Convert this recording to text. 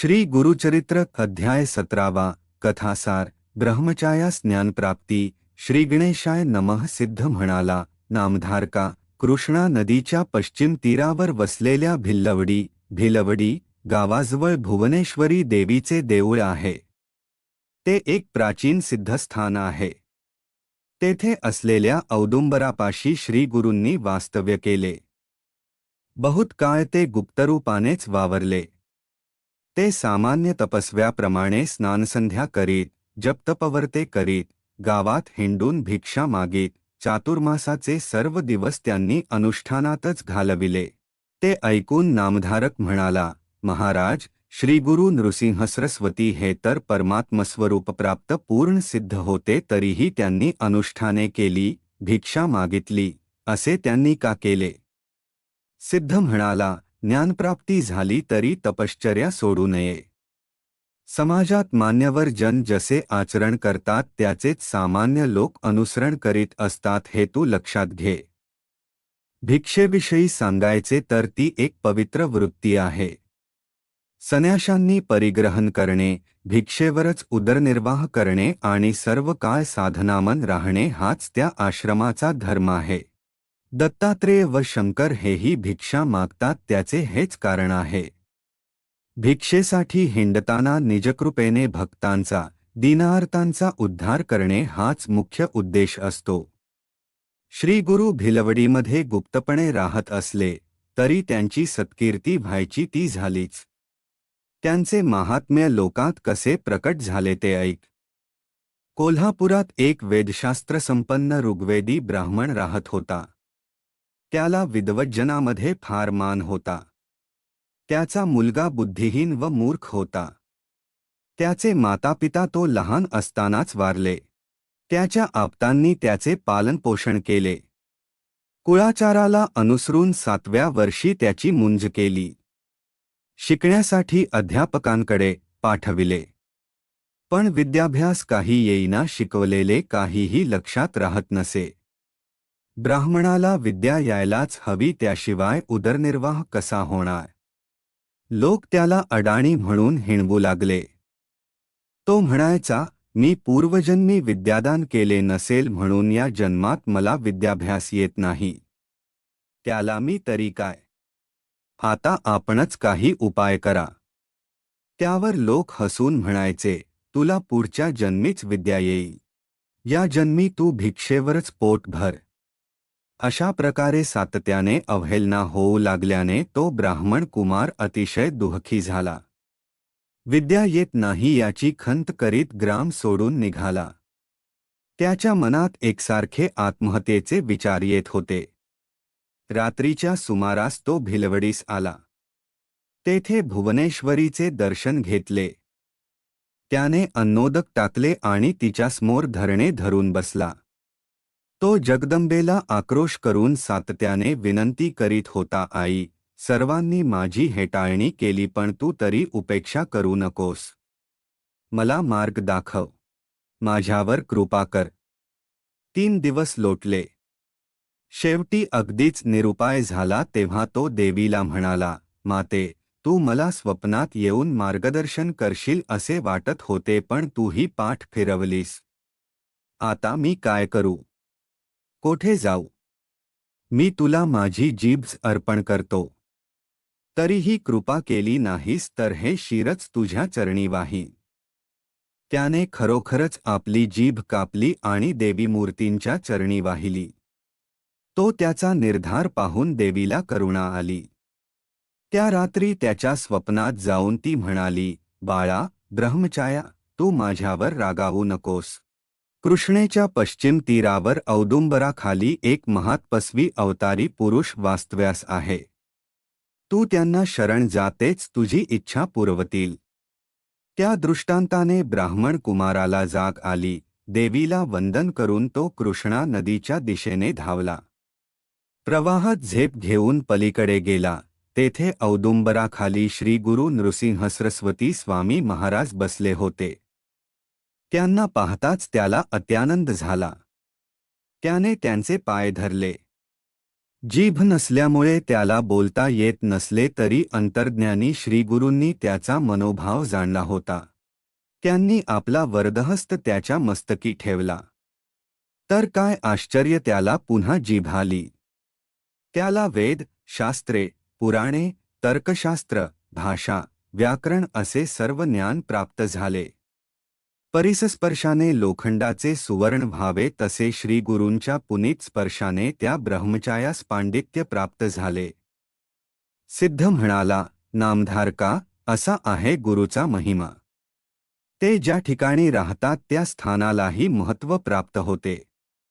श्री गुरुचरित्र अध्याय सतरावा कथासार ब्रह्मचाया ज्ञानप्राप्ती श्री गणेशाय नमः सिद्ध म्हणाला नामधारका कृष्णा नदीच्या पश्चिम तीरावर वसलेल्या भिल्लवडी भिलवडी गावाजवळ भुवनेश्वरी देवीचे देऊळ आहे. ते एक प्राचीन सिद्धस्थान आहे. तेथे असलेल्या औदुंबरापाशी श्रीगुरूंनी वास्तव्य केले. बहुत काळ ते गुप्तरूपानेच वावरले. ते सामान्य तपस्व्याप्रमाणे स्नानसंध्या करीत जपतपवर्ते करीत गावात हिंडून भिक्षा मागीत चातुर्मासाचे सर्व दिवस त्यांनी अनुष्ठानातच घालविले. ते ऐकून नामधारक म्हणाला महाराज श्रीगुरु नृसिंह सरस्वती हे तर परमात्मस्वरूप प्राप्त पूर्ण सिद्ध होते तरीही त्यांनी अनुष्ठाने केली भिक्षा मागितली असे त्यांनी का केले? सिद्ध म्हणाला ज्ञानप्राप्ती झाली तरी तपश्चर्या सोडू नये. समाजात मान्यवर जन जसे आचरण करतात त्याचेच सामान्य लोक अनुसरण करीत असतात हे तू लक्षात घे. भिक्षेविषयी सांगायचे तर ती एक पवित्र वृत्ती आहे. सन्याशांनी परिग्रहण करणे भिक्षेवरच उदरनिर्वाह करणे आणि सर्व काळ साधनामन राहणे हाच त्या आश्रमाचा धर्म आहे. दत्तात्रेय व शंकर हेही भिक्षा मागतात त्याचे हेच कारण आहे. भिक्षेसाठी हिंडताना निजकृपेने भक्तांचा दीनार्तांचा उद्धार करणे हाच मुख्य उद्देश असतो. श्रीगुरु भिलवडीमध्ये गुप्तपणे राहत असले तरी त्यांची सत्कीर्ती व्हायची ती झालीच. त्यांचे महात्म्य लोकात कसे प्रकट झाले ते ऐक. कोल्हापुरात एक वेदशास्त्रसंपन्न ऋग्वेदी ब्राह्मण राहत होता. त्याला विद्वज्जनामध्ये फार मान होता. त्याचा मुलगा बुद्धिहीन व मूर्ख होता. त्याचे मातापिता तो लहान असतानाच वारले. त्याच्या आप्तांनी त्याचे पालनपोषण केले. कुळाचाराला अनुसरून सातव्या वर्षी त्याची मुंज केली. शिकण्यासाठी अध्यापकांकडे पाठविले. पण विद्याभ्यास काही येईना शिकवलेले काहीही लक्षात राहत नसे. ब्राह्मणाला विद्या यायलाच हवी त्याशिवाय उदरनिर्वाह कसा होणार? लोक त्याला अडाणी म्हणून हिणवू लागले. तो म्हणायचा मी पूर्वजन्मी विद्यादान केले नसेल म्हणून या जन्मात मला विद्याभ्यास येत नाही. त्याला मी तरी काय? आता आपणच काही उपाय करा. त्यावर लोक हसून म्हणायचे तुला पुढच्या जन्मीच विद्या येईल. या जन्मी तू भिक्षेवरच पोट भर. अशा प्रकारे सातत्याने अवहेलना होऊ लागल्याने तो ब्राह्मण कुमार अतिशय दुःखी झाला. विद्या येत नाही याची खंत करीत ग्राम सोडून निघाला. त्याच्या मनात एकसारखे आत्महत्येचे विचार येत होते. रात्रीच्या सुमारास तो भिलवडीस आला. तेथे भुवनेश्वरीचे दर्शन घेतले. त्याने अन्नोदक टाकले आणि तिच्यासमोर धरणे धरून बसला. तो जगदंबेला आक्रोश करून सातत्याने विनंती करीत होता आई सर्वांनी माझी हेटाळणी केली पण तू तरी उपेक्षा करू नकोस. मला मार्ग दाखव. माझ्यावर कृपा कर. तीन दिवस लोटले. शेवटी अगदीच निरुपाय झाला तेव्हा तो देवीला म्हणाला माते तू मला स्वप्नात येऊन मार्गदर्शन करशील असे वाटत होते पण तूही पाठ फिरवलीस. आता मी काय करू? कोठे जाऊ? मी तुला माझी जीब्स अर्पण करतो. तरीही कृपा केली नाहीस तर हे शिरच तुझ्या चरणी वाही. त्याने खरोखरच आपली जीभ कापली आणि देवी मूर्तींच्या चरणी वाहिली. तो त्याचा निर्धार पाहून देवीला करुणा आली. त्या रात्री त्याच्या स्वप्नात जाऊन ती म्हणाली बाळा ब्रह्मचाया तू माझ्यावर रागावू नकोस. कृष्णेच्या पश्चिम तीरावर औदुंबराखाली एक महातपस्वी अवतारी पुरुष वास्तव्यास आहे. तू त्यांना शरण जातेच तुझी इच्छा पुरवतील. त्या दृष्टांताने ब्राह्मण कुमाराला जाग आली देवीला वंदन करून तो कृष्णा नदीच्या दिशेने धावला. प्रवाहात झेप घेऊन पलीकडे गेला तेथे औदुंबराखाली श्री गुरु नृसिंह सरस्वती स्वामी महाराज बसले होते. त्यांना पाहताच त्याला अत्यानंद झाला. त्याने त्यांचे पाय धरले. जीभ नसल्यामुळे त्याला बोलता येत नसले तरी अंतर्ज्ञानी श्रीगुरूंनी त्याचा मनोभाव जाणला होता. त्यांनी आपला वरदहस्त त्याच्या मस्तकी ठेवला. तर काय आश्चर्य त्याला पुन्हा जीभ आली. त्याला वेद शास्त्रे पुराणे तर्कशास्त्र भाषा व्याकरण असे सर्व ज्ञान प्राप्त झाले. परिसस्पर्शाने लोखंडाचे सुवर्ण व्हावे तसे श्रीगुरूंच्या पुनीत स्पर्शाने त्या ब्रह्मचायास पांडित्य प्राप्त झाले. सिद्ध म्हणाला नामधारका असा आहे गुरुचा महिमा. ते ज्या ठिकाणी राहतात त्या स्थानालाही महत्त्व प्राप्त होते.